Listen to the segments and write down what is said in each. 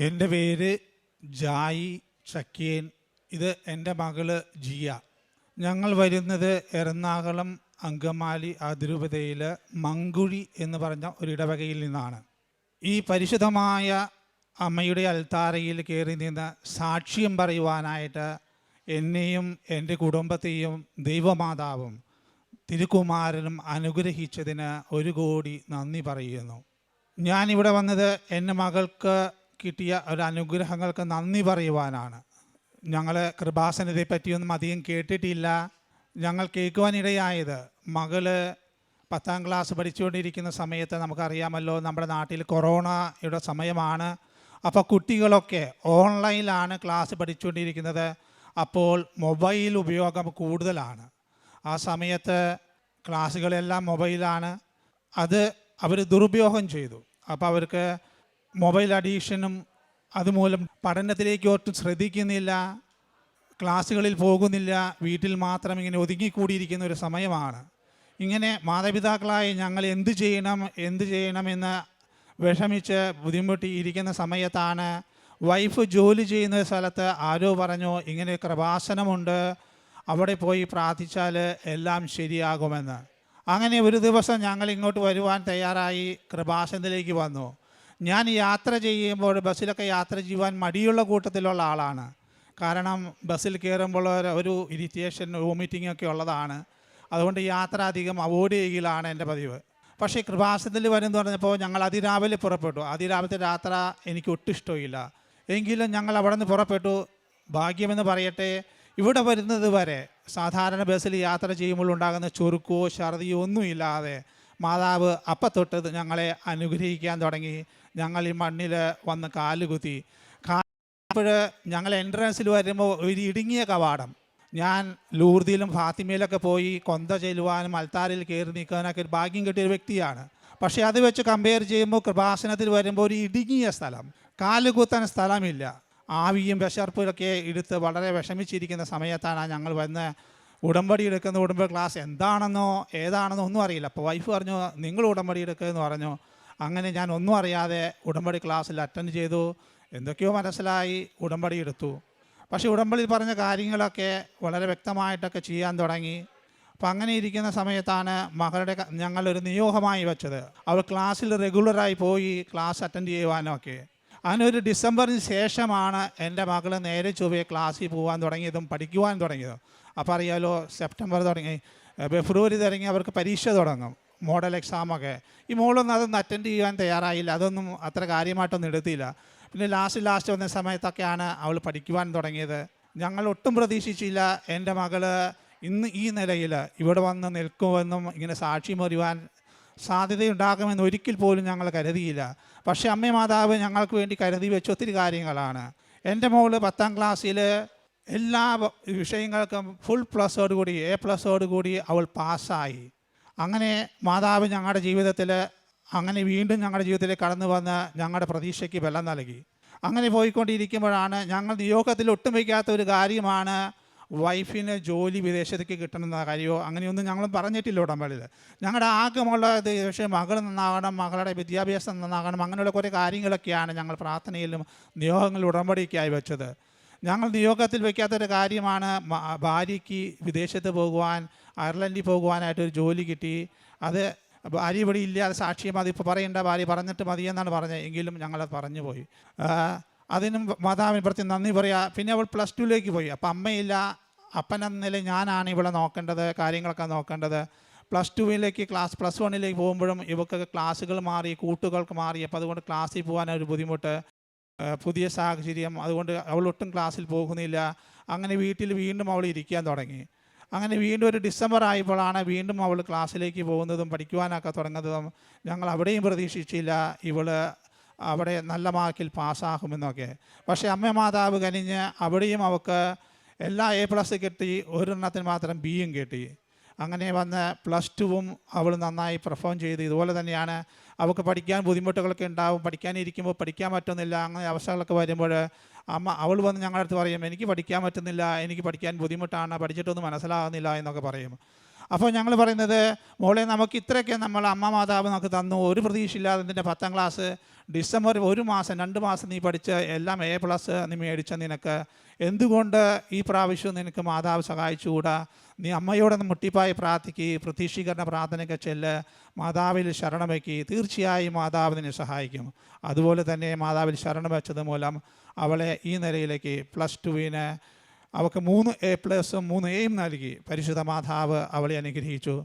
എന്റെ പേര് ജായി ചക്കിയൻ ഇത് എന്റെ മകൾ ജിയ. ഞങ്ങൾ വരുന്നത് എറണാകുളം അങ്കമാലി അതിരൂപതയിൽ മങ്കുഴി എന്ന് പറഞ്ഞ ഒരു ഇടവകയിൽ നിന്നാണ്. ഈ പരിശുദ്ധമായ അമ്മയുടെ അൽത്താരയിൽ കയറി നിന്ന് സാക്ഷ്യം പറയുവാനായിട്ട് എന്നെയും എന്റെ കുടുംബത്തെയും ദൈവമാതാവും തിരുക്കുമാരനും അനുഗ്രഹിച്ചതിന് ഒരു കോടി നന്ദി പറയുന്നു. ഞാനിവിടെ വന്നത് എന്റെ മകൾക്ക് കിട്ടിയ ഒരു അനുഗ്രഹങ്ങൾക്ക് നന്ദി പറയുവാനാണ്. ഞങ്ങൾ കൃപാസനത്തെ പറ്റിയൊന്നും അധികം കേട്ടിട്ടില്ല. ഞങ്ങൾ കേൾക്കുവാനിടയായത് മകൾ പത്താം ക്ലാസ് പഠിച്ചുകൊണ്ടിരിക്കുന്ന സമയത്ത് നമുക്കറിയാമല്ലോ നമ്മുടെ നാട്ടിൽ കൊറോണയുടെ സമയമാണ്. അപ്പോൾ കുട്ടികളൊക്കെ ഓൺലൈനിലാണ് ക്ലാസ് പഠിച്ചുകൊണ്ടിരിക്കുന്നത്. അപ്പോൾ മൊബൈൽ ഉപയോഗം കൂടുതലാണ്. ആ സമയത്ത് ക്ലാസ്സുകളെല്ലാം മൊബൈലാണ്. അത് അവർ ദുരുപയോഗം ചെയ്തു. അപ്പോൾ അവർക്ക് മൊബൈൽ അഡീഷനും അതുമൂലം പഠനത്തിലേക്ക് ഒട്ടും ശ്രദ്ധിക്കുന്നില്ല ക്ലാസ്സുകളിൽ പോകുന്നില്ല വീട്ടിൽ മാത്രം ഇങ്ങനെ ഒതുങ്ങിക്കൂടിയിരിക്കുന്ന ഒരു സമയമാണ്. ഇങ്ങനെ മാതാപിതാക്കളായ ഞങ്ങൾ എന്ത് ചെയ്യണം എന്ത് ചെയ്യണമെന്ന് വിഷമിച്ച് ബുദ്ധിമുട്ടിയിരിക്കുന്ന സമയത്താണ് വൈഫ് ജോലി ചെയ്യുന്ന സ്ഥലത്ത് ആരോ പറഞ്ഞു ഇങ്ങനെ കൃപാസനമുണ്ട് അവിടെ പോയി പ്രാർത്ഥിച്ചാൽ എല്ലാം ശരിയാകുമെന്ന്. അങ്ങനെ ഒരു ദിവസം ഞങ്ങൾ ഇങ്ങോട്ട് വരുവാൻ തയ്യാറായി കൃപാസനത്തിലേക്ക് വന്നു. ഞാൻ യാത്ര ചെയ്യുമ്പോൾ ബസ്സിലൊക്കെ യാത്ര ചെയ്യുവാൻ മടിയുള്ള കൂട്ടത്തിലുള്ള ആളാണ്. കാരണം ബസ്സിൽ കയറുമ്പോൾ ഒരു- ഇരിറ്റേഷൻ വോമിറ്റിങ്ങൊക്കെ ഉള്ളതാണ്. അതുകൊണ്ട് യാത്ര അധികം അവോയ്ഡ് ചെയ്യുകയാണ് എന്റെ പതിവ്. പക്ഷേ കൃപാസനത്തിൽ വരുമെന്ന് പറഞ്ഞപ്പോൾ ഞങ്ങൾ അതിരാവിലെ പുറപ്പെട്ടു. അതിരാവിലത്തെ യാത്ര എനിക്ക് ഒട്ടും ഇഷ്ടമില്ല. എങ്കിലും ഞങ്ങൾ അവിടെ നിന്ന് പുറപ്പെട്ടു. ഭാഗ്യമെന്ന് പറയട്ടെ ഇവിടെ വരുന്നത് വരെ സാധാരണ ബസ്സിൽ യാത്ര ചെയ്യുമ്പോൾ ഉണ്ടാകുന്ന ചുരുക്കോ ഛർദിയോ ഒന്നുമില്ലാതെ മാതാവ് അപ്പം തൊട്ട് ഞങ്ങളെ അനുഗ്രഹിക്കാൻ തുടങ്ങി. ഞങ്ങൾ ഈ മണ്ണിൽ വന്ന് കാലുകുത്തി. അപ്പോൾ ഞങ്ങൾ എൻട്രൻസിൽ വരുമ്പോൾ ഒരു ഇടുങ്ങിയ കവാടം. ഞാൻ ലൂർദിയിലും ഫാത്തിമയിലൊക്കെ പോയി കൊന്ത ചെല്ലുവാനും അൽത്താരിൽ കയറി നിൽക്കാനൊക്കെ ഒരു ഭാഗ്യം കിട്ടിയ ഒരു വ്യക്തിയാണ്. പക്ഷേ അത് വെച്ച് കമ്പയർ ചെയ്യുമ്പോൾ കൃപാസനത്തിൽ വരുമ്പോൾ ഒരു ഇടുങ്ങിയ സ്ഥലം. കാലുകുത്താൻ സ്ഥലമില്ല. ആവിയും വിശർപ്പിലൊക്കെ എടുത്ത് വളരെ വിഷമിച്ചിരിക്കുന്ന സമയത്താണ് ഞങ്ങൾ വന്ന് ഉടമ്പടി എടുക്കുന്ന ഉടമ്പടി ക്ലാസ് എന്താണെന്നോ ഏതാണെന്നോ ഒന്നും അറിയില്ല. അപ്പോൾ വൈഫ് പറഞ്ഞു നിങ്ങൾ ഉടമ്പടി എടുക്കുക എന്ന് പറഞ്ഞു. അങ്ങനെ ഞാൻ ഒന്നും അറിയാതെ ഉടമ്പടി ക്ലാസ്സിൽ അറ്റൻഡ് ചെയ്തു. എന്തൊക്കെയോ മനസ്സിലായി ഉടമ്പടി എടുത്തു. പക്ഷേ ഉടമ്പടി പറഞ്ഞ കാര്യങ്ങളൊക്കെ വളരെ വ്യക്തമായിട്ടൊക്കെ ചെയ്യാൻ തുടങ്ങി. അപ്പം അങ്ങനെ ഇരിക്കുന്ന സമയത്താണ് മകളുടെ ഞങ്ങളൊരു നിയോഗമായി വെച്ചത്. അവൾ ക്ലാസ്സിൽ റെഗുലറായി പോയി ക്ലാസ് അറ്റൻഡ് ചെയ്യുവാനൊക്കെ. അങ്ങനെ ഒരു ഡിസംബറിന് ശേഷമാണ് എന്റെ മകൾ നേരെ ചൊവ്വയെ ക്ലാസ്സിൽ പോകാൻ തുടങ്ങിയതും പഠിക്കുവാൻ തുടങ്ങിയതും. അപ്പോൾ അറിയാലോ സെപ്റ്റംബർ തുടങ്ങി ഫെബ്രുവരി തുടങ്ങി അവർക്ക് പരീക്ഷ തുടങ്ങും. മോഡൽ എക്സാമൊക്കെ. ഈ മോളൊന്നും അതൊന്നും അറ്റൻഡ് ചെയ്യാൻ തയ്യാറായില്ല. അതൊന്നും അത്ര കാര്യമായിട്ടൊന്നും എടുത്തില്ല. പിന്നെ ലാസ്റ്റ് ലാസ്റ്റ് വന്ന സമയത്തൊക്കെയാണ് അവൾ പഠിക്കുവാൻ തുടങ്ങിയത്. ഞങ്ങൾ ഒട്ടും പ്രതീക്ഷിച്ചില്ല. എന്റെ മകൾ ഇന്ന് ഈ നിലയിൽ ഇവിടെ വന്ന് നിൽക്കുമെന്നും ഇങ്ങനെ സാക്ഷി മറിയുവാൻ സാധ്യതയുണ്ടാകുമെന്ന് ഒരിക്കൽ പോലും ഞങ്ങൾ കരുതിയില്ല. പക്ഷേ അമ്മ മാതാവ് ഞങ്ങൾക്ക് വേണ്ടി കരുതി വെച്ച ഒത്തിരി കാര്യങ്ങളാണ്. എന്റെ മോൾ പത്താം ക്ലാസ്സിൽ എല്ലാ വിഷയങ്ങൾക്കും ഫുൾ പ്ലസോട് കൂടി എ പ്ലസോട് കൂടി അവൾ പാസ്സായി അങ്ങനെ മാതാവ് ഞങ്ങളുടെ ജീവിതത്തിൽ അങ്ങനെ വീണ്ടും ഞങ്ങളുടെ ജീവിതത്തിൽ കടന്നു വന്ന് ഞങ്ങളുടെ പ്രതീക്ഷയ്ക്ക് ബലം നൽകി. അങ്ങനെ പോയിക്കൊണ്ടിരിക്കുമ്പോഴാണ് ഞങ്ങൾ നിയോഗത്തിൽ ഒട്ടും വയ്ക്കാത്ത ഒരു കാര്യമാണ് വൈഫിന് ജോലി വിദേശത്തേക്ക് കിട്ടണമെന്ന കാര്യമോ അങ്ങനെയൊന്നും ഞങ്ങളും പറഞ്ഞിട്ടില്ല ഉടമ്പടിയിൽ ഞങ്ങളുടെ ആഗ്രഹമുള്ള പക്ഷേ മകൾ നന്നാകണം മകളുടെ വിദ്യാഭ്യാസം നന്നാകണം അങ്ങനെയുള്ള കുറേ കാര്യങ്ങളൊക്കെയാണ് ഞങ്ങൾ പ്രാർത്ഥനയിലും നിയോഗങ്ങളിൽ ഉടമ്പടിയൊക്കെയായി വെച്ചത്. ഞങ്ങൾ നിയോഗത്തിൽ വെക്കാത്തൊരു കാര്യമാണ് ഭാര്യയ്ക്ക് വിദേശത്ത് പോകുവാൻ അയർലൻഡിൽ പോകുവാനായിട്ട് ഒരു ജോലി കിട്ടി. അത് ഭാര്യ ഇവിടെ ഇല്ല ഇല്ലാതെ സാക്ഷ്യം ഇപ്പോൾ പറയേണ്ട ഭാര്യ പറഞ്ഞിട്ട് മതിയെന്നാണ് പറഞ്ഞത്. എങ്കിലും ഞങ്ങളത് പറഞ്ഞു പോയി. അതിനും മാതാവിന് പ്രത്യേകം നന്ദി പറയാ. പിന്നെ അവൾ പ്ലസ് ടുവിലേക്ക് പോയി. അപ്പം അമ്മയില്ല അപ്പൻ എന്ന നിലയിൽ ഞാനാണ് ഇവളെ നോക്കേണ്ടത് കാര്യങ്ങളൊക്കെ നോക്കേണ്ടത്. പ്ലസ് ടുവിലേക്ക് ക്ലാസ് പ്ലസ് വണ്ണിലേക്ക് പോകുമ്പോഴും ഇവക്കൊക്കെ ക്ലാസ്സുകൾ മാറി കൂട്ടുകൾക്ക് മാറി. അപ്പോൾ അതുകൊണ്ട് ക്ലാസ്സിൽ പോകാനൊരു ബുദ്ധിമുട്ട്. പുതിയ സാഹചര്യം അതുകൊണ്ട് അവൾ ഒട്ടും ക്ലാസ്സിൽ പോകുന്നില്ല. അങ്ങനെ വീട്ടിൽ വീണ്ടും അവൾ ഇരിക്കാൻ തുടങ്ങി. അങ്ങനെ വീണ്ടും ഒരു ഡിസംബർ ആയപ്പോഴാണ് വീണ്ടും അവൾ ക്ലാസ്സിലേക്ക് പോകുന്നതും പഠിക്കുവാനൊക്കെ തുടങ്ങുന്നതും ഞങ്ങൾ അവിടെയും പ്രതീക്ഷിച്ചില്ല. ഇവൾ അവിടെ നല്ല മാർക്കിൽ പാസ്സാകുമെന്നൊക്കെ. പക്ഷേ അമ്മ മാതാവ് കനിഞ്ഞ് അവിടെയും അവൾക്ക് എല്ലാ എ പ്ലസ് കിട്ടി. ഒരെണ്ണത്തിന് മാത്രം ബിയും കിട്ടി. അങ്ങനെ വന്ന് പ്ലസ് ടുവും അവൾ നന്നായി പെർഫോം ചെയ്ത്. ഇതുപോലെ തന്നെയാണ് അവൾക്ക് പഠിക്കാൻ ബുദ്ധിമുട്ടുകളൊക്കെ ഉണ്ടാവും. പഠിക്കാനിരിക്കുമ്പോൾ പഠിക്കാൻ പറ്റുന്നില്ല. അങ്ങനെ അവസ്ഥകളൊക്കെ വരുമ്പോൾ അമ്മ അവൾ വന്ന് ഞങ്ങളുടെ അടുത്ത് പറയും എനിക്ക് പഠിക്കാൻ പറ്റുന്നില്ല. എനിക്ക് പഠിക്കാൻ ബുദ്ധിമുട്ടാണ്. പഠിച്ചിട്ടൊന്നും മനസ്സിലാകുന്നില്ല എന്നൊക്കെ പറയും. അപ്പോൾ ഞങ്ങൾ പറയുന്നത് മോളെ നമുക്ക് ഇത്രയൊക്കെ നമ്മൾ അമ്മ മാതാവ് നമുക്ക് തന്നു. ഒരു പ്രതീക്ഷയില്ലാതെ നിന്റെ പത്താം ക്ലാസ് ഡിസംബർ ഒരു മാസം രണ്ട് മാസം നീ പഠിച്ച് എല്ലാം എ പ്ലസ് നീ മേടിച്ച നിനക്ക്. എന്തുകൊണ്ട് ഈ പ്രാവശ്യം നിനക്ക് മാതാവ് സഹായിച്ചുകൂടാ? നീ അമ്മയോടൊന്ന് മുട്ടിപ്പായി പ്രാർത്ഥിക്കുക പ്രതീക്ഷീകരണ പ്രാർത്ഥനയ്ക്ക് ചെല്ല് മാതാവിൽ ശരണം വയ്ക്കുക തീർച്ചയായും മാതാവ് നിന്നെ സഹായിക്കും. അതുപോലെ തന്നെ മാതാവിൽ ശരണം വെച്ചത് മൂലം അവളെ ഈ നിലയിലേക്ക് പ്ലസ് ടുവിന് അവൾക്ക് മൂന്ന് എ പ്ലസും മൂന്ന് എയും നൽകി. പരിശുദ്ധ മാതാവ് അവളെ അനുഗ്രഹിച്ചു.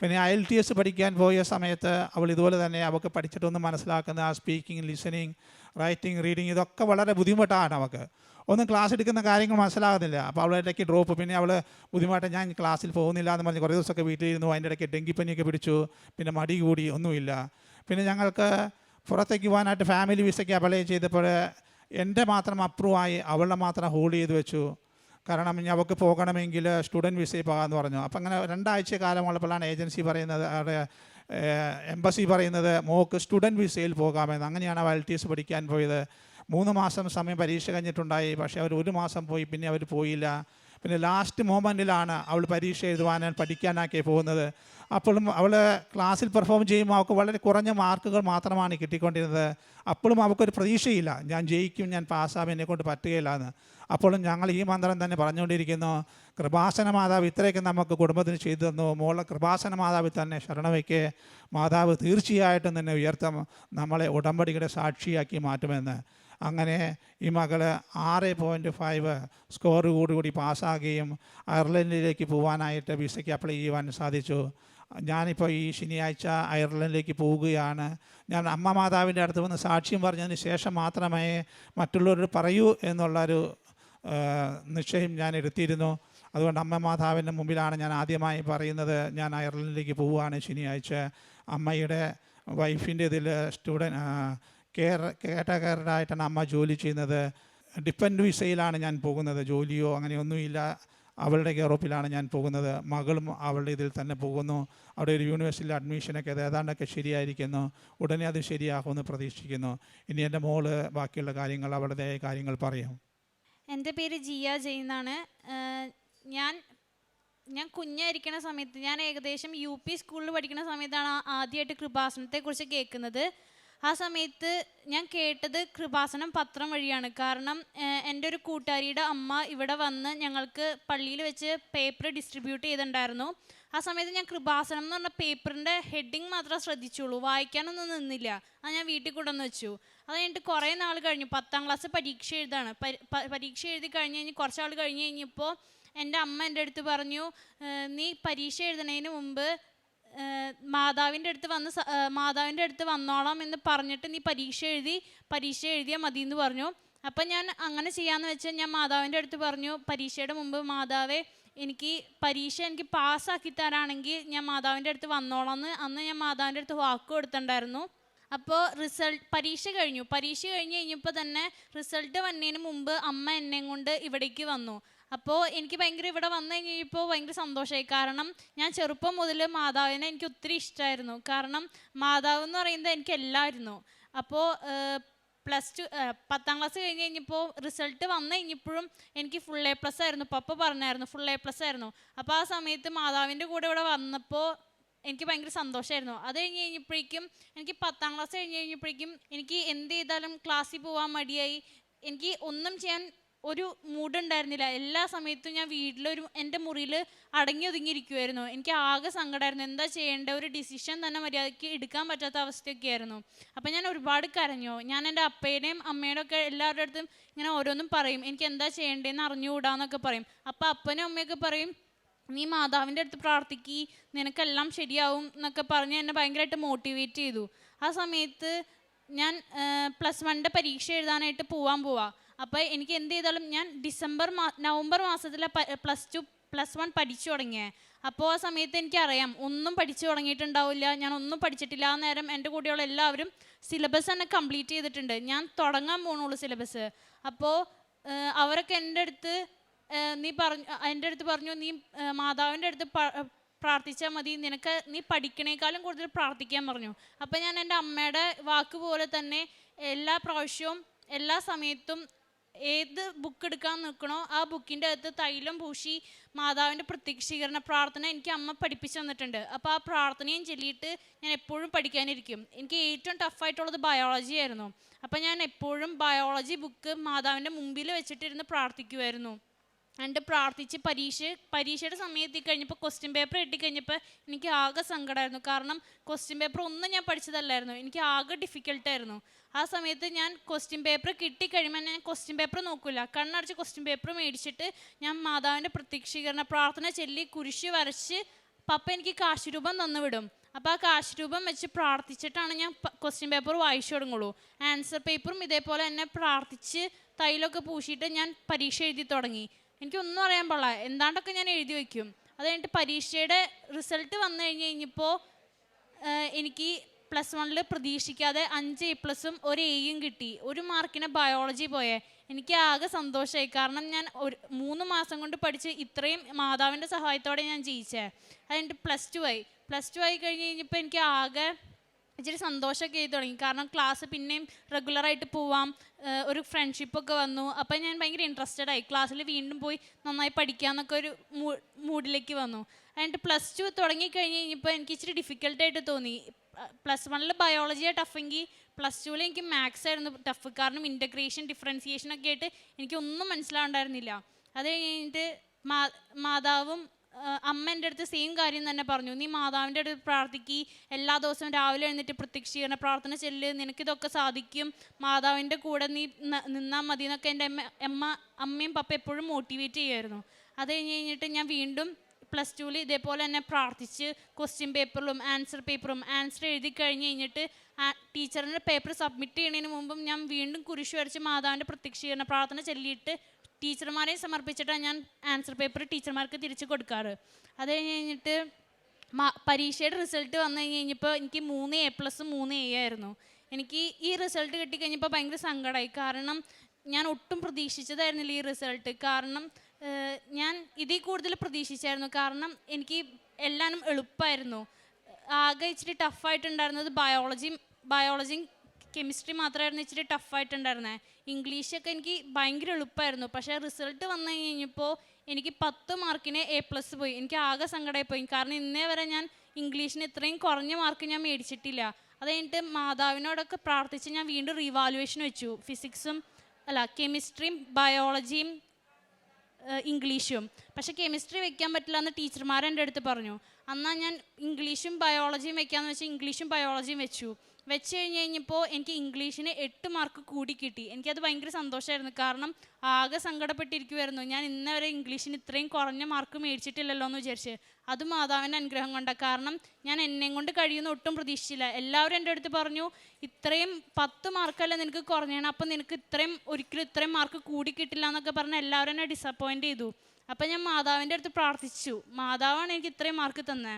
പിന്നെ ഐ എൽ ടി എസ് പഠിക്കാൻ പോയ സമയത്ത് അവൾ ഇതുപോലെ തന്നെ അവൾക്ക് പഠിച്ചിട്ടൊന്നും മനസ്സിലാക്കുന്ന ആ സ്പീക്കിംഗ് ലിസണിങ് റൈറ്റിംഗ് റീഡിങ് ഇതൊക്കെ വളരെ ബുദ്ധിമുട്ടാണ് അവൾക്ക്. ഒന്നും ക്ലാസ് എടുക്കുന്ന കാര്യങ്ങൾ മനസ്സിലാകുന്നില്ല. അപ്പോൾ അവളുടെ ഇടയ്ക്ക് ഡ്രോപ്പ് പിന്നെ അവൾ ബുദ്ധിമുട്ട് ഞാൻ ക്ലാസ്സിൽ പോകുന്നില്ല എന്ന് പറഞ്ഞ് കുറേ ദിവസമൊക്കെ വീട്ടിലിരുന്നു. അതിന്റെ ഇടയ്ക്ക് ഡെങ്കിപ്പനിയൊക്കെ പിടിച്ചു. പിന്നെ മടി കൂടി ഒന്നുമില്ല. പിന്നെ ഞങ്ങൾക്ക് പുറത്തേക്ക് പോകാനായിട്ട് ഫാമിലി വിസയ്ക്ക് അപ്ലൈ ചെയ്തപ്പോൾ എന്റെ മാത്രം അപ്രൂവായി അവളുടെ മാത്രം ഹോൾഡ് ചെയ്ത് വെച്ചു. കാരണം അവൾക്ക് പോകണമെങ്കിൽ സ്റ്റുഡന്റ് വിസയിൽ പോകാമെന്ന് പറഞ്ഞു. അപ്പം അങ്ങനെ രണ്ടാഴ്ച കാലമുള്ളപ്പോഴാണ് ഏജൻസി പറയുന്നത് അവിടെ എംബസി പറയുന്നത് മോക്ക് സ്റ്റുഡന്റ് വിസയിൽ പോകാമെന്ന്. അങ്ങനെയാണ് എസ് പഠിക്കാൻ പോയത്. മൂന്ന് മാസം സമയം പരീക്ഷ കഴിഞ്ഞിട്ടുണ്ടായി. പക്ഷേ അവർ ഒരു മാസം പോയി പിന്നെ അവർ പോയില്ല. പിന്നെ ലാസ്റ്റ് മൊമെന്റിലാണ് അവൾ പരീക്ഷ എഴുതുവാൻ പഠിക്കാനാക്കി പോകുന്നത്. അപ്പോഴും അവൾ ക്ലാസ്സിൽ പെർഫോം ചെയ്യുമ്പോൾ അവൾക്ക് വളരെ കുറഞ്ഞ മാർക്കുകൾ മാത്രമാണ് കിട്ടിക്കൊണ്ടിരുന്നത്. അപ്പോഴും അവൾക്കൊരു പ്രതീക്ഷയില്ല. ഞാൻ ജയിക്കും ഞാൻ പാസ്സാവും എന്നെ കൊണ്ട് പറ്റുകയില്ല എന്ന്. അപ്പോഴും ഞങ്ങൾ ഈ മന്ത്രം തന്നെ പറഞ്ഞുകൊണ്ടിരിക്കുന്നു. കൃപാസന മാതാവ് ഇത്രയൊക്കെ നമുക്ക് കുടുംബത്തിന് ചെയ്തു തന്നു. മോളെ കൃപാസന മാതാവിൽ തന്നെ ശരണവയ്ക്ക് മാതാവ് തീർച്ചയായിട്ടും തന്നെ ഉയർത്തം. നമ്മളെ ഉടമ്പടിയുടെ സാക്ഷിയാക്കി മാറ്റുമെന്ന്. അങ്ങനെ ഈ മകൾ ആറ് പോയിന്റ് ഫൈവ് സ്കോർ കൂടി പാസ്സാകുകയും അയർലൻഡിലേക്ക് പോകാനായിട്ട് വിസയ്ക്ക് അപ്ലൈ ചെയ്യുവാൻ സാധിച്ചു. ഞാനിപ്പോൾ ഈ ശനിയാഴ്ച അയർലൻഡിലേക്ക് പോവുകയാണ്. ഞാൻ അമ്മ മാതാവിന്റെ അടുത്ത് വന്ന് സാക്ഷ്യം പറഞ്ഞതിന് ശേഷം മാത്രമേ മറ്റുള്ളവരോട് പറയൂ എന്നുള്ളൊരു നിശ്ചയം ഞാൻ എടുത്തിരുന്നു. അതുകൊണ്ട് അമ്മ മാതാവിന്റെ മുമ്പിലാണ് ഞാൻ ആദ്യമായി പറയുന്നത്. ഞാൻ അയർലൻഡിലേക്ക് പോവുകയാണ് ശനിയാഴ്ച. അമ്മയുടെ വൈഫിന്റെ ഇതിൽ സ്റ്റുഡന്റ് കേട്ടകേറായിട്ടാണ് അമ്മ ജോലി ചെയ്യുന്നത്. ഡിപ്പെൻഡ് വിസയിലാണ് ഞാൻ പോകുന്നത്. ജോലിയോ അങ്ങനെയൊന്നുമില്ല. അവളുടെ കെയറോപ്പിലാണ് ഞാൻ പോകുന്നത്. മകളും അവളുടെ ഇതിൽ തന്നെ പോകുന്നു. അവിടെ ഒരു യൂണിവേഴ്സിറ്റിയിൽ അഡ്മിഷനൊക്കെ അത് ഏതാണ്ടൊക്കെ ശരിയായിരിക്കുന്നു. ഉടനെ അത് ശരിയാകുമെന്ന് പ്രതീക്ഷിക്കുന്നു. ഇനി എന്റെ മോൾ ബാക്കിയുള്ള കാര്യങ്ങൾ അവളുടെ കാര്യങ്ങൾ പറയും. എന്റെ പേര് ജിയ ജയിന്നാണ്. ഞാൻ ഞാൻ കുഞ്ഞായിരിക്കുന്ന സമയത്ത് ഞാൻ ഏകദേശം യു പി സ്കൂളിൽ പഠിക്കുന്ന സമയത്താണ് ആദ്യമായിട്ട് കൃപാസനത്തെക്കുറിച്ച് കേൾക്കുന്നത്. ആ സമയത്ത് ഞാൻ കേട്ടത് കൃപാസനം പത്രം വഴിയാണ്. കാരണം എന്റെ ഒരു കൂട്ടുകാരിയുടെ അമ്മ ഇവിടെ വന്ന് ഞങ്ങൾക്ക് പള്ളിയിൽ വെച്ച് പേപ്പർ ഡിസ്ട്രിബ്യൂട്ട് ചെയ്തിട്ടുണ്ടായിരുന്നു. ആ സമയത്ത് ഞാൻ കൃപാസനം എന്ന് പറഞ്ഞ പേപ്പറിന്റെ ഹെഡിങ് മാത്രമേ ശ്രദ്ധിച്ചുള്ളൂ. വായിക്കാനൊന്നും നിന്നില്ല. അത് ഞാൻ വീട്ടിൽ കൊണ്ടുവന്ന് വെച്ചു. അത് കഴിഞ്ഞിട്ട് കുറേ നാൾ കഴിഞ്ഞു. പത്താം ക്ലാസ് പരീക്ഷ എഴുതാണ്. പരീക്ഷ എഴുതി കഴിഞ്ഞ് കഴിഞ്ഞ് കുറച്ച് നാൾ കഴിഞ്ഞ് കഴിഞ്ഞപ്പോൾ എന്റെ അമ്മ എന്റെ അടുത്ത് പറഞ്ഞു നീ പരീക്ഷ എഴുതുന്നതിന് മുമ്പ് മാതാവിന്റെ അടുത്ത് വന്ന് മാതാവിന്റെ അടുത്ത് വന്നോളാം എന്ന് പറഞ്ഞിട്ട് നീ പരീക്ഷ എഴുതി പരീക്ഷ എഴുതിയാൽ മതി എന്ന് പറഞ്ഞു. അപ്പം ഞാൻ അങ്ങനെ ചെയ്യാമെന്ന് വെച്ചാൽ ഞാൻ മാതാവിന്റെ അടുത്ത് പറഞ്ഞു പരീക്ഷയുടെ മുമ്പ് മാതാവേ എനിക്ക് പരീക്ഷ എനിക്ക് പാസ്സാക്കി തരാണെങ്കിൽ ഞാൻ മാതാവിന്റെ അടുത്ത് വന്നോളാം എന്ന് അന്ന് ഞാൻ മാതാവിന്റെ അടുത്ത് വാക്ക് കൊടുത്തിട്ടുണ്ടായിരുന്നു. അപ്പോൾ റിസൾട്ട് പരീക്ഷ കഴിഞ്ഞു. പരീക്ഷ കഴിഞ്ഞ് കഴിഞ്ഞപ്പോൾ തന്നെ റിസൾട്ട് വന്നതിന് മുമ്പ് അമ്മ എന്നെ കൊണ്ട് ഇവിടേക്ക് വന്നു. അപ്പോൾ എനിക്ക് ഭയങ്കര ഇവിടെ വന്നു കഴിഞ്ഞപ്പോൾ ഭയങ്കര സന്തോഷമായി കാരണം ഞാൻ ചെറുപ്പം മുതൽ മാതാവിനെ എനിക്ക് ഒത്തിരി ഇഷ്ടമായിരുന്നു കാരണം മാതാവ് എന്ന് പറയുന്നത് എനിക്ക് എല്ലാമായിരുന്നു അപ്പോൾ പ്ലസ് ടു പത്താം ക്ലാസ് കഴിഞ്ഞ് കഴിഞ്ഞപ്പോൾ റിസൾട്ട് വന്നു കഴിഞ്ഞപ്പോഴും എനിക്ക് ഫുൾ എ പ്ലസ് ആയിരുന്നു. പപ്പ പറഞ്ഞായിരുന്നു ഫുൾ എ പ്ലസ് ആയിരുന്നു. അപ്പോൾ ആ സമയത്ത് മാതാവിന്റെ കൂടെ ഇവിടെ വന്നപ്പോൾ എനിക്ക് ഭയങ്കര സന്തോഷമായിരുന്നു അത് കഴിഞ്ഞ് കഴിഞ്ഞപ്പോഴേക്കും എനിക്ക് പത്താം ക്ലാസ് കഴിഞ്ഞ് കഴിഞ്ഞപ്പോഴേക്കും എനിക്ക് എന്ത് ചെയ്താലും ക്ലാസ്സിൽ പോകാൻ മടിയായി. എനിക്ക് ഒന്നും ചെയ്യാൻ ഒരു മൂഡ് ഉണ്ടായിരുന്നില്ല എല്ലാ സമയത്തും ഞാൻ വീട്ടിലൊരു എന്റെ മുറിയിൽ അടങ്ങി ഒതുങ്ങിയിരിക്കുമായിരുന്നു എനിക്ക് ആകെ സങ്കടമായിരുന്നു എന്താ ചെയ്യേണ്ട? ഒരു ഡിസിഷൻ തന്നെ മര്യാദയ്ക്ക് എടുക്കാൻ പറ്റാത്ത അവസ്ഥയൊക്കെ ആയിരുന്നു അപ്പം ഞാൻ ഒരുപാട് കരഞ്ഞു. ഞാൻ എന്റെ അപ്പയുടെയും അമ്മയുടെയും ഒക്കെ എല്ലാവരുടെ അടുത്തും ഇങ്ങനെ ഓരോന്നും പറയും. എനിക്ക് എന്താ ചെയ്യേണ്ടതെന്ന് അറിഞ്ഞുകൂടാന്നൊക്കെ പറയും. അപ്പം അപ്പനും അമ്മയൊക്കെ പറയും നീ മാതാവിന്റെ അടുത്ത് പ്രാർത്ഥിക്കി. നിനക്കെല്ലാം ശരിയാവും എന്നൊക്കെ പറഞ്ഞ് എന്നെ ഭയങ്കരമായിട്ട് മോട്ടിവേറ്റ് ചെയ്തു. ആ സമയത്ത് ഞാൻ പ്ലസ് വണ്ണിന്റെ പരീക്ഷ എഴുതാനായിട്ട് പോവാൻ പോവാ. അപ്പോൾ എനിക്ക് എന്ത് ചെയ്താലും ഞാൻ ഡിസംബർ നവംബർ മാസത്തിലെ പ്ലസ് ടു പ്ലസ് വൺ പഠിച്ചു തുടങ്ങിയേ. അപ്പോൾ ആ സമയത്ത് എനിക്കറിയാം ഒന്നും പഠിച്ചു തുടങ്ങിയിട്ടുണ്ടാവില്ല ഞാൻ ഒന്നും പഠിച്ചിട്ടില്ല. ആ നേരം എന്റെ കൂടെയുള്ള എല്ലാവരും സിലബസ് തന്നെ കംപ്ലീറ്റ് ചെയ്തിട്ടുണ്ട്. ഞാൻ തുടങ്ങാൻ പോകണുള്ളൂ സിലബസ് അപ്പോൾ അവരൊക്കെ എന്റെ അടുത്ത് നീ പറഞ്ഞു എന്റെ അടുത്ത് പറഞ്ഞു നീ മാതാവിന്റെ അടുത്ത് പ്രാർത്ഥിച്ചാൽ മതി. നിനക്ക് നീ പഠിക്കണേക്കാളും കൂടുതൽ പ്രാർത്ഥിക്കാൻ പറഞ്ഞു. അപ്പം ഞാൻ എന്റെ അമ്മയുടെ വാക്ക് പോലെ തന്നെ എല്ലാ പ്രാവശ്യവും എല്ലാ സമയത്തും ഏത് ബുക്ക് എടുക്കാൻ നിൽക്കണോ ആ ബുക്കിന്റെ അകത്ത് തൈലം പൂശി മാതാവിന്റെ പ്രത്യക്ഷീകരണ പ്രാർത്ഥന എനിക്ക് അമ്മ പഠിപ്പിച്ചു തന്നിട്ടുണ്ട്. അപ്പോൾ ആ പ്രാർത്ഥനയും ചൊല്ലിയിട്ട് ഞാൻ എപ്പോഴും പഠിക്കാനിരിക്കും. എനിക്ക് ഏറ്റവും ടഫായിട്ടുള്ളത് ബയോളജി ആയിരുന്നു. അപ്പോൾ ഞാൻ എപ്പോഴും ബയോളജി ബുക്ക് മാതാവിന്റെ മുമ്പിൽ വെച്ചിട്ടിരുന്ന് പ്രാർത്ഥിക്കുമായിരുന്നു എന്നിട്ട് പ്രാർത്ഥിച്ച് പരീക്ഷ പരീക്ഷയുടെ സമയത്ത് കഴിഞ്ഞപ്പോൾ ക്വസ്റ്റ്യൻ പേപ്പർ കിട്ടിക്കഴിഞ്ഞപ്പോൾ എനിക്ക് ആകെ സങ്കടമായിരുന്നു കാരണം ക്വസ്റ്റ്യൻ പേപ്പർ ഒന്നും ഞാൻ പഠിച്ചതല്ലായിരുന്നു. എനിക്ക് ആകെ ഡിഫിക്കൽട്ടായിരുന്നു ആ സമയത്ത് ഞാൻ ക്വസ്റ്റ്യൻ പേപ്പർ കിട്ടിക്കഴിയുമ്പോൾ ഞാൻ ക്വസ്റ്റ്യൻ പേപ്പർ നോക്കില്ല കണ്ണടച്ച് ക്വസ്റ്റ്യൻ പേപ്പർ മേടിച്ചിട്ട് ഞാൻ മാതാവിന്റെ പ്രത്യക്ഷീകരണ പ്രാർത്ഥന ചൊല്ലി കുരിശ് വരച്ച് പപ്പ എനിക്ക് കാശ് രൂപം തന്നു വിടും അപ്പോൾ ആ കാശ് രൂപം വെച്ച് പ്രാർത്ഥിച്ചിട്ടാണ് ഞാൻ ക്വസ്റ്റ്യൻ പേപ്പർ വായിച്ചു തുടങ്ങുള്ളൂ. ആൻസർ പേപ്പറും ഇതേപോലെ തന്നെ പ്രാർത്ഥിച്ച് തൈലൊക്കെ പൂശിയിട്ട് ഞാൻ പരീക്ഷ എഴുതി തുടങ്ങി. എനിക്കൊന്നും അറിയാൻ പാടില്ല. എന്താണ്ടൊക്കെ ഞാൻ എഴുതി വയ്ക്കും? അത് കഴിഞ്ഞിട്ട് പരീക്ഷയുടെ റിസൾട്ട് വന്നു കഴിഞ്ഞ് കഴിഞ്ഞപ്പോൾ എനിക്ക് പ്ലസ് വണ്ണിൽ പ്രതീക്ഷിക്കാതെ അഞ്ച് എ പ്ലസും ഒരു എയും കിട്ടി. ഒരു മാർക്കിന് ബയോളജി പോയേ. എനിക്ക് ആകെ സന്തോഷമായി കാരണം ഞാൻ ഒരു മൂന്ന് മാസം കൊണ്ട് പഠിച്ച് ഇത്രയും മാതാവിന്റെ സഹായത്തോടെ ഞാൻ ജയിച്ചേ. അത് കഴിഞ്ഞിട്ട് പ്ലസ് ടു ആയി. പ്ലസ് ടു ആയി കഴിഞ്ഞ് കഴിഞ്ഞപ്പോൾ എനിക്ക് ആകെ ഇച്ചിരി സന്തോഷമൊക്കെ ആയി തുടങ്ങി. കാരണം ക്ലാസ് പിന്നെയും റെഗുലറായിട്ട് പോവാം. ഒരു ഫ്രണ്ട്ഷിപ്പൊക്കെ വന്നു. അപ്പം ഞാൻ ഭയങ്കര ഇൻട്രസ്റ്റഡ് ആയി. ക്ലാസ്സിൽ വീണ്ടും പോയി നന്നായി പഠിക്കാമെന്നൊക്കെ ഒരു മൂഡിലേക്ക് വന്നു. എന്നിട്ട് പ്ലസ് ടു തുടങ്ങിക്കഴിഞ്ഞ് കഴിഞ്ഞപ്പോൾ എനിക്ക് ഇച്ചിരി ഡിഫിക്കൽട്ടായിട്ട് തോന്നി. പ്ലസ് വണ്ണിൽ ബയോളജിയാണ് ടഫെങ്കിൽ പ്ലസ് ടുവിൽ എനിക്ക് മാത്സ് ആയിരുന്നു ടഫ് കാരണം ഇന്റഗ്രേഷൻ ഡിഫറൻസിയേഷൻ ഒക്കെ ആയിട്ട് എനിക്കൊന്നും മനസ്സിലാവുണ്ടായിരുന്നില്ല. അത് കഴിഞ്ഞിട്ട് മാതാവും അമ്മ എന്റെ അടുത്ത് സെയിം കാര്യം തന്നെ പറഞ്ഞു. നീ മാതാവിന്റെ അടുത്ത് പ്രാർത്ഥിക്കി. എല്ലാ ദിവസവും രാവിലെ എഴുന്നേറ്റ് പ്രത്യക്ഷീകരണ പ്രാർത്ഥന ചെല്ല്. നിനക്കിതൊക്കെ സാധിക്കും. മാതാവിന്റെ കൂടെ നീ നിന്നാൽ മതി എന്നൊക്കെ എന്റെ അമ്മ അമ്മ അമ്മയും പപ്പ എപ്പോഴും മോട്ടിവേറ്റ് ചെയ്യുമായിരുന്നു. അത് കഴിഞ്ഞ് കഴിഞ്ഞിട്ട് ഞാൻ വീണ്ടും പ്ലസ് ടുവിൽ ഇതേപോലെ തന്നെ പ്രാർത്ഥിച്ച് ക്വസ്റ്റ്യൻ പേപ്പറിലും ആൻസർ പേപ്പറും ആൻസർ എഴുതി കഴിഞ്ഞ് കഴിഞ്ഞിട്ട് ടീച്ചറിന്റെ പേപ്പർ സബ്മിറ്റ് ചെയ്യുന്നതിന് മുമ്പും ഞാൻ വീണ്ടും കുരിശ് വരച്ച് മാതാവിന്റെ പ്രത്യക്ഷീകരണ പ്രാർത്ഥന ചൊല്ലിയിട്ട് ടീച്ചർമാരെ സമർപ്പിച്ചിട്ടാണ് ഞാൻ ആൻസർ പേപ്പർ ടീച്ചർമാർക്ക് തിരിച്ചു കൊടുക്കാറ്. അത് കഴിഞ്ഞ് കഴിഞ്ഞിട്ട് പരീക്ഷയുടെ റിസൾട്ട് വന്നു കഴിഞ്ഞ് കഴിഞ്ഞപ്പോൾ എനിക്ക് മൂന്ന് എ പ്ലസ് മൂന്ന് എ ആയിരുന്നു. എനിക്ക് ഈ റിസൾട്ട് കിട്ടിക്കഴിഞ്ഞപ്പോൾ ഭയങ്കര സങ്കടമായി. കാരണം ഞാൻ ഒട്ടും പ്രതീക്ഷിച്ചതായിരുന്നില്ല ഈ റിസൾട്ട് കാരണം ഞാൻ ഇതിൽ കൂടുതൽ പ്രതീക്ഷിച്ചായിരുന്നു. കാരണം എനിക്ക് എല്ലാനും എളുപ്പമായിരുന്നു. ആകെ ഇച്ചിരി ടഫായിട്ടുണ്ടായിരുന്നത് ബയോളജിയും ബയോളജിയും കെമിസ്ട്രി മാത്രമായിരുന്നു ഇച്ചിരി ടഫായിട്ടുണ്ടായിരുന്നത് ഇംഗ്ലീഷൊക്കെ എനിക്ക് ഭയങ്കര എളുപ്പമായിരുന്നു പക്ഷേ റിസൾട്ട് വന്നു കഴിഞ്ഞപ്പോൾ എനിക്ക് പത്ത് മാർക്കിന് എ പ്ലസ് പോയി. എനിക്ക് ആകെ സങ്കടമായി പോയി. കാരണം ഇന്നേ വരെ ഞാൻ ഇംഗ്ലീഷിന് ഇത്രയും കുറഞ്ഞ മാർക്ക് ഞാൻ മേടിച്ചിട്ടില്ല. അത് കഴിഞ്ഞിട്ട് മാതാവിനോടൊക്കെ പ്രാർത്ഥിച്ച് ഞാൻ വീണ്ടും റീവാലുവേഷൻ വെച്ചു. ഫിസിക്സും അല്ല കെമിസ്ട്രിയും ബയോളജിയും ഇംഗ്ലീഷും പക്ഷെ കെമിസ്ട്രി വെക്കാൻ പറ്റില്ല എന്ന് ടീച്ചർമാർ എന്റെ അടുത്ത് പറഞ്ഞു. അന്നാ ഞാൻ ഇംഗ്ലീഷും ബയോളജിയും വെക്കാന്ന് വെച്ചാൽ ഇംഗ്ലീഷും ബയോളജിയും വെച്ചു. വെച്ച് കഴിഞ്ഞ് കഴിഞ്ഞപ്പോൾ എനിക്ക് ഇംഗ്ലീഷിന് എട്ട് മാർക്ക് കൂടി കിട്ടി. എനിക്കത് ഭയങ്കര സന്തോഷമായിരുന്നു കാരണം ആകെ സങ്കടപ്പെട്ടിരിക്കുമായിരുന്നു ഞാൻ ഇന്നേ വരെ ഇംഗ്ലീഷിന് ഇത്രയും കുറഞ്ഞ മാർക്ക് മേടിച്ചിട്ടില്ലല്ലോ എന്ന് വിചാരിച്ച്. അത് മാതാവിന്റെ അനുഗ്രഹം കൊണ്ടാണ് കാരണം ഞാൻ എന്നെ കൊണ്ട് കഴിയുന്ന ഒട്ടും പ്രതീക്ഷിച്ചില്ല. എല്ലാവരും എന്റെ അടുത്ത് പറഞ്ഞു ഇത്രയും പത്ത് മാർക്കല്ല നിനക്ക് കുറഞ്ഞാണ് അപ്പം നിനക്ക് ഇത്രയും ഒരിക്കലും ഇത്രയും മാർക്ക് കൂടി കിട്ടില്ല എന്നൊക്കെ പറഞ്ഞ് എല്ലാവരും എന്നെ ഡിസപ്പോയിന്റ് ചെയ്തു. അപ്പം ഞാൻ മാതാവിന്റെ അടുത്ത് പ്രാർത്ഥിച്ചു. മാതാവാണ് എനിക്ക് ഇത്രയും മാർക്ക് തന്നെ.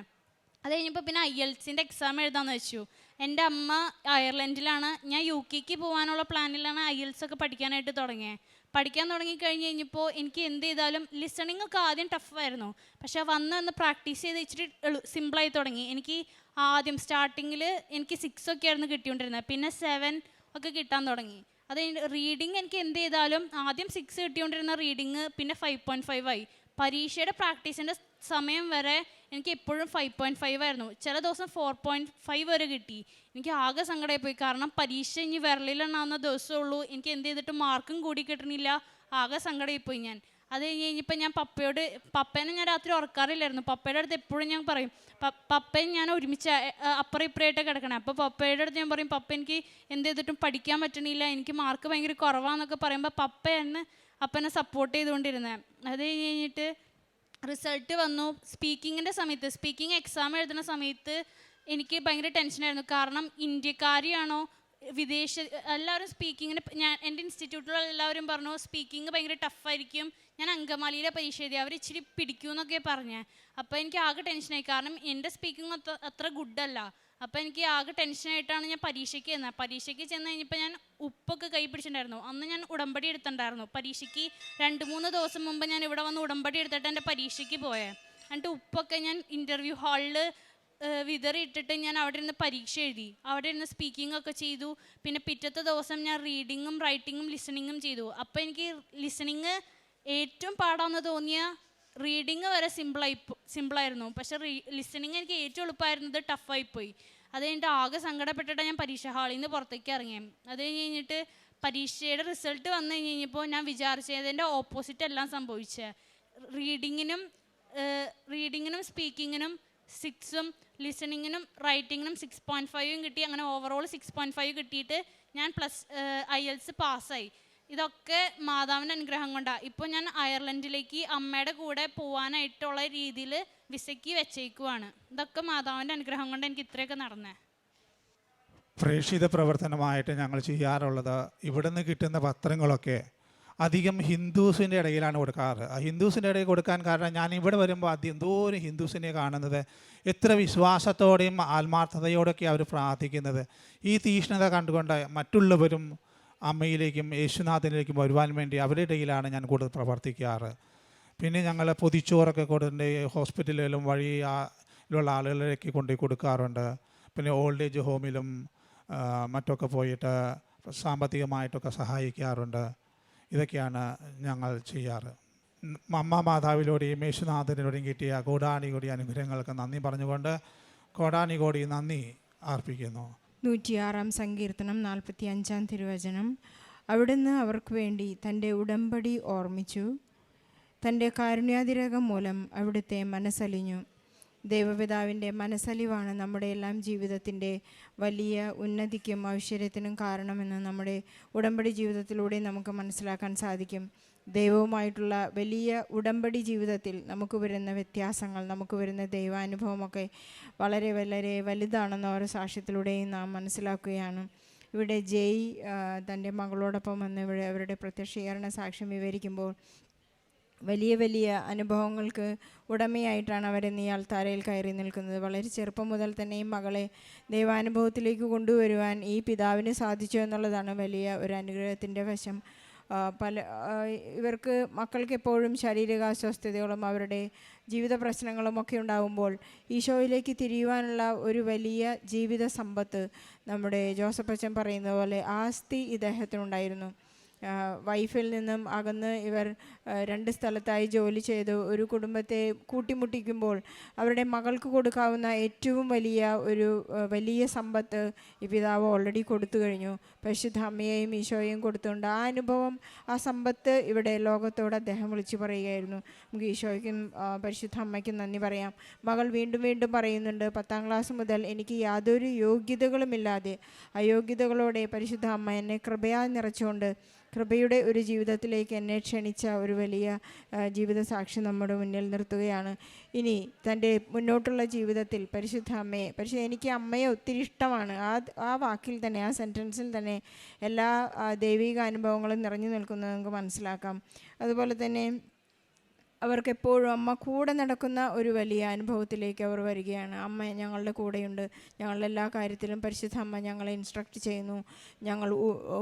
അത് കഴിഞ്ഞപ്പോൾ പിന്നെ ഐ എൽസിന്റെ എക്സാം എഴുതാമെന്ന് വെച്ചു. എന്റെ അമ്മ അയർലൻഡിലാണ്. ഞാൻ യു കെക്ക് പോകാനുള്ള പ്ലാനിലാണ് ഐ എൽസ് ഒക്കെ പഠിക്കാനായിട്ട് തുടങ്ങിയത് പഠിക്കാൻ തുടങ്ങി കഴിഞ്ഞ് കഴിഞ്ഞപ്പോൾ എനിക്ക് എന്ത് ചെയ്താലും ലിസണിങ് ഒക്കെ ആദ്യം ടഫായിരുന്നു പക്ഷേ വന്ന് വന്ന് പ്രാക്ടീസ് ചെയ്ത് ഇച്ചിരി സിമ്പിളായി തുടങ്ങി. എനിക്ക് ആദ്യം സ്റ്റാർട്ടിങ്ങിൽ എനിക്ക് സിക്സ് ഒക്കെ ആയിരുന്നു കിട്ടിക്കൊണ്ടിരുന്നത്. പിന്നെ സെവൻ ഒക്കെ കിട്ടാൻ തുടങ്ങി. അത് റീഡിങ് എനിക്ക് എന്ത് ചെയ്താലും ആദ്യം സിക്സ് കിട്ടിക്കൊണ്ടിരുന്ന റീഡിങ് പിന്നെ ഫൈവ് പോയിന്റ് ഫൈവ് ആയി. പരീക്ഷയുടെ പ്രാക്ടീസിന്റെ സമയം വരെ എനിക്ക് എപ്പോഴും ഫൈവ് പോയിന്റ് ഫൈവ് ആയിരുന്നു. ചില ദിവസം ഫോർ പോയിന്റ് ഫൈവ് വരെ കിട്ടി. എനിക്ക് ആകെ സങ്കടമായി പോയി കാരണം പരീക്ഷ ഇനി വിരലിലെണ്ണാവുന്ന ദിവസമുള്ളൂ എനിക്ക് എന്ത് ചെയ്തിട്ടും മാർക്കും കൂടി കിട്ടണില്ല. ആകെ സങ്കടമായി പോയി ഞാൻ. അത് കഴിഞ്ഞ് കഴിഞ്ഞപ്പോൾ ഞാൻ പപ്പയോട് പപ്പേനെ ഞാൻ രാത്രി ഉറക്കാറില്ലായിരുന്നു. പപ്പയുടെ അടുത്ത് എപ്പോഴും ഞാൻ പറയും പപ്പയും ഞാൻ ഒരുമിച്ച് അപ്പുറം ഇപ്പുറമായിട്ട് കിടക്കണേ. അപ്പോൾ പപ്പയുടെ അടുത്ത് ഞാൻ പറയും പപ്പ എനിക്ക് എന്ത് ചെയ്തിട്ടും പഠിക്കാൻ പറ്റണില്ല. എനിക്ക് മാർക്ക് ഭയങ്കര കുറവാന്നൊക്കെ പറയുമ്പോൾ പപ്പയാണ് അപ്പനെ സപ്പോർട്ട് ചെയ്തുകൊണ്ടിരുന്നത് അത് കഴിഞ്ഞ് കഴിഞ്ഞിട്ട് റിസൾട്ട് വന്നു. സ്പീക്കിങ്ങിന്റെ സമയത്ത് സ്പീക്കിംഗ് എക്സാം എഴുതുന്ന സമയത്ത് എനിക്ക് ഭയങ്കര ടെൻഷനായിരുന്നു കാരണം ഇന്ത്യക്കാരിയാണോ വിദേശ എല്ലാവരും സ്പീക്കിങ്ങിന് ഞാൻ എന്റെ ഇൻസ്റ്റിറ്റ്യൂട്ടിലുള്ള എല്ലാവരും പറഞ്ഞു സ്പീക്കിംഗ് ഭയങ്കര ടഫായിരിക്കും ഞാൻ അങ്കമാലിയിലെ പരീക്ഷ എഴുതി അവർ ഇച്ചിരി പിടിക്കുമെന്നൊക്കെ പറഞ്ഞേ. അപ്പോൾ എനിക്ക് ആകെ ടെൻഷനായി കാരണം എന്റെ സ്പീക്കിംഗ് അത്ര അത്ര ഗുഡല്ല അപ്പോൾ എനിക്ക് ആകെ ടെൻഷനായിട്ടാണ് ഞാൻ പരീക്ഷയ്ക്ക് ചെന്നത്. പരീക്ഷയ്ക്ക് ചെന്ന് കഴിഞ്ഞപ്പോൾ ഞാൻ ഉപ്പൊക്കെ കൈ പിടിച്ചിട്ടുണ്ടായിരുന്നു. അന്ന് ഞാൻ ഉടമ്പടി എടുത്തിട്ടുണ്ടായിരുന്നു. പരീക്ഷയ്ക്ക് രണ്ട് മൂന്ന് ദിവസം മുമ്പ് ഞാൻ ഇവിടെ വന്ന് ഉടമ്പടി എടുത്തിട്ട് എന്റെ പരീക്ഷയ്ക്ക് പോയേ. എന്നിട്ട് ഉപ്പൊക്കെ ഞാൻ ഇന്റർവ്യൂ ഹാളിൽ വിതറിയിട്ടിട്ട് ഞാൻ അവിടെ ഇരുന്ന് പരീക്ഷ എഴുതി. അവിടെ ഇരുന്ന് സ്പീക്കിംഗ് ഒക്കെ ചെയ്തു. പിന്നെ പിറ്റത്തെ ദിവസം ഞാൻ റീഡിങ്ങും റൈറ്റിങ്ങും ലിസണിങ്ങും ചെയ്തു. അപ്പോൾ എനിക്ക് ലിസണിങ് ഏറ്റവും പാടാമെന്ന് തോന്നിയ റീഡിങ് വരെ സിമ്പിളായി സിമ്പിളായിരുന്നു പക്ഷെ റീ ലിസണിങ് എനിക്ക് ഏറ്റവും എളുപ്പമായിരുന്നത് ടഫായിപ്പോയി അത് കഴിഞ്ഞിട്ട് ആകെ സങ്കടപ്പെട്ടിട്ടാണ് ഞാൻ പരീക്ഷ ഹാളിൽ നിന്ന് പുറത്തേക്ക് ഇറങ്ങിയത് അത് കഴിഞ്ഞ് കഴിഞ്ഞിട്ട് പരീക്ഷയുടെ റിസൾട്ട് വന്നു കഴിഞ്ഞ് കഴിഞ്ഞപ്പോൾ ഞാൻ വിചാരിച്ചതിന്റെ ഓപ്പോസിറ്റ് എല്ലാം സംഭവിച്ചത് റീഡിങ്ങിനും റീഡിങ്ങിനും സ്പീക്കിങ്ങിനും സിക്സും ലിസണിങ്ങിനും റൈറ്റിങ്ങിനും സിക്സ് പോയിന്റ് ഫൈവും കിട്ടി. അങ്ങനെ ഓവറോൾ സിക്സ് പോയിന്റ് ഫൈവ് കിട്ടിയിട്ട് ഞാൻ പ്ലസ് ഐ എൽസ് പാസ്സായി ഇതൊക്കെ മാതാവിന്റെ അനുഗ്രഹം കൊണ്ടാണ് ഇപ്പോൾ ഞാൻ അയർലൻഡിലേക്ക് അമ്മയുടെ കൂടെ പോകാനായിട്ടുള്ള രീതിയിൽ വിസയ്ക്ക് വെച്ചേക്കുവാണ്. ഇതൊക്കെ മാതാവിന്റെ അനുഗ്രഹം കൊണ്ട് എനിക്ക് ഇത്രയൊക്കെ നടന്നേ. പ്രേക്ഷിത പ്രവർത്തനമായിട്ട് ഞങ്ങൾ ചെയ്യാറുള്ളത് ഇവിടുന്ന് കിട്ടുന്ന പത്രങ്ങളൊക്കെ അധികം ഹിന്ദുസിന്റെ ഇടയിലാണ് കൊടുക്കാറ്. ഹിന്ദുസിന്റെ ഇടയിൽ കൊടുക്കാൻ കാരണം ഞാൻ ഇവിടെ വരുമ്പോൾ അധികം എന്തോരം ഹിന്ദുസിനെ കാണുന്നത് എത്ര വിശ്വാസത്തോടെയും ആത്മാർത്ഥതയോടൊക്കെ അവർ പ്രാർത്ഥിക്കുന്നത്. ഈ തീഷ്ണത കണ്ടുകൊണ്ട് മറ്റുള്ളവരും അമ്മയിലേക്കും യേശുനാഥനിലേക്കും വരുവാൻ വേണ്ടി അവരുടെ ഇടയിലാണ് ഞാൻ കൂടുതൽ പ്രവർത്തിക്കാറ്. പിന്നെ ഞങ്ങൾ പൊതിച്ചോറൊക്കെ കൊടുത്തിട്ട് ഹോസ്പിറ്റലിലും വഴി ഉള്ള ആളുകളിലേക്ക് കൊണ്ടുപോയി കൊടുക്കാറുണ്ട്. പിന്നെ ഓൾഡ് ഏജ് ഹോമിലും മറ്റൊക്കെ പോയിട്ട് സാമ്പത്തികമായിട്ടൊക്കെ സഹായിക്കാറുണ്ട്. ഇതൊക്കെയാണ് ഞങ്ങൾ ചെയ്യാറ്. അമ്മ മാതാവിലൂടെയും യേശുനാഥനിലൂടെയും കിട്ടിയ കോടാനികോടി അനുഗ്രഹങ്ങൾക്ക് നന്ദി പറഞ്ഞുകൊണ്ട് കോടാനികോടി നന്ദി അർപ്പിക്കുന്നു. നൂറ്റിയാറാം സങ്കീർത്തനം നാൽപ്പത്തി അഞ്ചാം തിരുവചനം. അവിടുന്ന് അവർക്ക് വേണ്ടി തന്റെ ഉടമ്പടി ഓർമ്മിച്ചു. തന്റെ കാരുണ്യാതിരകം മൂലം അവിടുത്തെ മനസ്സലിഞ്ഞു. ദൈവപിതാവിന്റെ മനസ്സലിവാണ് നമ്മുടെ എല്ലാം ജീവിതത്തിന്റെ വലിയ ഉന്നതിക്കും ഐശ്വര്യത്തിനും കാരണമെന്ന് നമ്മുടെ ഉടമ്പടി ജീവിതത്തിലൂടെ നമുക്ക് മനസ്സിലാക്കാൻ സാധിക്കും. ദൈവവുമായിട്ടുള്ള വലിയ ഉടമ്പടി ജീവിതത്തിൽ നമുക്ക് വരുന്ന വ്യത്യാസങ്ങൾ നമുക്ക് വരുന്ന ദൈവാനുഭവമൊക്കെ വളരെ വളരെ വലുതാണെന്ന് ഓരോ സാക്ഷ്യത്തിലൂടെയും നാം മനസ്സിലാക്കുകയാണ്. ഇവിടെ ജയ് തന്റെ മകളോടൊപ്പം വന്ന് ഇവിടെ അവരുടെ പ്രത്യക്ഷീകരണ സാക്ഷ്യം വിവരിക്കുമ്പോൾ വലിയ വലിയ അനുഭവങ്ങൾക്ക് ഉടമയായിട്ടാണ് അവരെന്ന് ഈ താരയിൽ കയറി നിൽക്കുന്നത്. വളരെ ചെറുപ്പം മുതൽ തന്നെ ഈ മകളെ ദൈവാനുഭവത്തിലേക്ക് കൊണ്ടുവരുവാൻ ഈ പിതാവിന് സാധിച്ചു എന്നുള്ളതാണ് വലിയ ഒരു അനുഗ്രഹത്തിന്റെ വശം. പല ഇവർക്ക് മക്കൾക്ക് എപ്പോഴും ശാരീരിക അസ്വസ്ഥതകളും അവരുടെ ജീവിത പ്രശ്നങ്ങളും ഒക്കെ ഉണ്ടാകുമ്പോൾ ഈശോയിലേക്ക് തിരിയുവാനുള്ള ഒരു വലിയ ജീവിത സമ്പത്ത് നമ്മുടെ ജോസഫ് അച്ഛൻ പറയുന്ന പോലെ ആസ്തി ഇദ്ദേഹത്തിനുണ്ടായിരുന്നു. വൈഫിൽ നിന്നും അകന്ന് ഇവർ രണ്ട് സ്ഥലത്തായി ജോലി ചെയ്ത്. ഒരു കുടുംബത്തെ കൂട്ടിമുട്ടിക്കുമ്പോൾ അവരുടെ മകൾക്ക് കൊടുക്കാവുന്ന ഏറ്റവും വലിയ ഒരു വലിയ സമ്പത്ത് ഈ പിതാവ് ഓൾറെഡി കൊടുത്തു കഴിഞ്ഞു. പരിശുദ്ധ അമ്മയെയും ഈശോയെയും കൊടുത്തുകൊണ്ട് ആ അനുഭവം ആ സമ്പത്ത് ഇവിടെ ലോകത്തോട് അദ്ദേഹം വിളിച്ചു പറയുകയായിരുന്നു. നമുക്ക് ഈശോയ്ക്കും പരിശുദ്ധ അമ്മയ്ക്കും നന്ദി പറയാം. മകൾ വീണ്ടും വീണ്ടും പറയുന്നുണ്ട് പത്താം ക്ലാസ് മുതൽ എനിക്ക് യാതൊരു യോഗ്യതകളുമില്ലാതെ അയോഗ്യതകളോടെ പരിശുദ്ധ അമ്മ എന്നെ കൃപയാ നിറച്ചുകൊണ്ട് കൃപയുടെ ഒരു ജീവിതത്തിലേക്ക് എന്നെ ക്ഷണിച്ച ഒരു വലിയ ജീവിത സാക്ഷി നമ്മുടെ മുന്നിൽ നിർത്തുകയാണ്. ഇനി തന്റെ മുന്നോട്ടുള്ള ജീവിതത്തിൽ പരിശുദ്ധ അമ്മയെ പക്ഷേ എനിക്ക് അമ്മയെ ഒത്തിരി ഇഷ്ടമാണ്. ആ ആ വാക്കിൽ തന്നെ ആ സെന്റൻസിൽ തന്നെ എല്ലാ ദൈവിക അനുഭവങ്ങളും നിറഞ്ഞു നിൽക്കുന്നത് നമുക്ക് മനസ്സിലാക്കാം. അതുപോലെ തന്നെ അവർക്ക് എപ്പോഴും അമ്മ കൂടെ നടക്കുന്ന ഒരു വലിയ അനുഭവത്തിലേക്ക് അവർ വരികയാണ്. അമ്മ ഞങ്ങളുടെ കൂടെയുണ്ട്. ഞങ്ങളുടെ എല്ലാ കാര്യത്തിലും പരിശുദ്ധ അമ്മ ഞങ്ങളെ ഇൻസ്ട്രക്ട് ചെയ്യുന്നു. ഞങ്ങൾ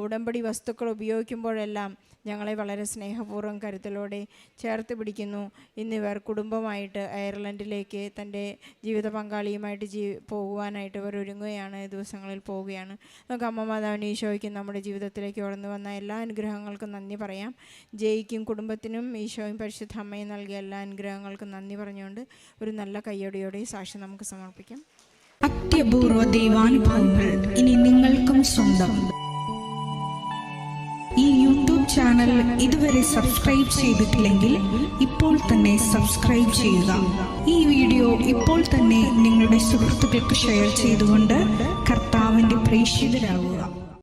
ഉടമ്പടി വസ്തുക്കൾ ഉപയോഗിക്കുമ്പോഴെല്ലാം ഞങ്ങളെ വളരെ സ്നേഹപൂർവം കരുതലോടെ ചേർത്ത് പിടിക്കുന്നു. ഇന്നിവർ കുടുംബമായിട്ട് അയർലൻഡിലേക്ക് തന്റെ ജീവിത പങ്കാളിയുമായിട്ട് ജീ പോകുവാനായിട്ട് ഇവർ ഒരുങ്ങുകയാണ്. ദിവസങ്ങളിൽ പോവുകയാണ്. നമുക്ക് അമ്മ മാതാവിന് ഈശോയ്ക്കും നമ്മുടെ ജീവിതത്തിലേക്ക് വളർന്നു വന്ന എല്ലാ അനുഗ്രഹങ്ങൾക്കും നന്ദി പറയാം. ജയിക്കും കുടുംബത്തിനും ഈശോയും പരിശുദ്ധ അമ്മയും നൽകിയ എല്ലാ അനുഗ്രഹങ്ങൾക്കും നന്ദി പറഞ്ഞുകൊണ്ട് ഒരു നല്ല കയ്യോടിയോടെ ഈ സാക്ഷി നമുക്ക് സമർപ്പിക്കാം. അത്യപൂർവ ദൈവാനുഭവങ്ങൾ ഇനി നിങ്ങൾക്കും സ്വന്തം. ഈ യൂട്യൂബ് ചാനൽ ഇതുവരെ സബ്സ്ക്രൈബ് ചെയ്തിട്ടില്ലെങ്കിൽ ഇപ്പോൾ തന്നെ സബ്സ്ക്രൈബ് ചെയ്യുക. ഈ വീഡിയോ ഇപ്പോൾ തന്നെ നിങ്ങളുടെ സുഹൃത്തുക്കൾക്ക് ഷെയർ ചെയ്തുകൊണ്ട് കർത്താവിന്റെ പ്രേക്ഷിതരാകുക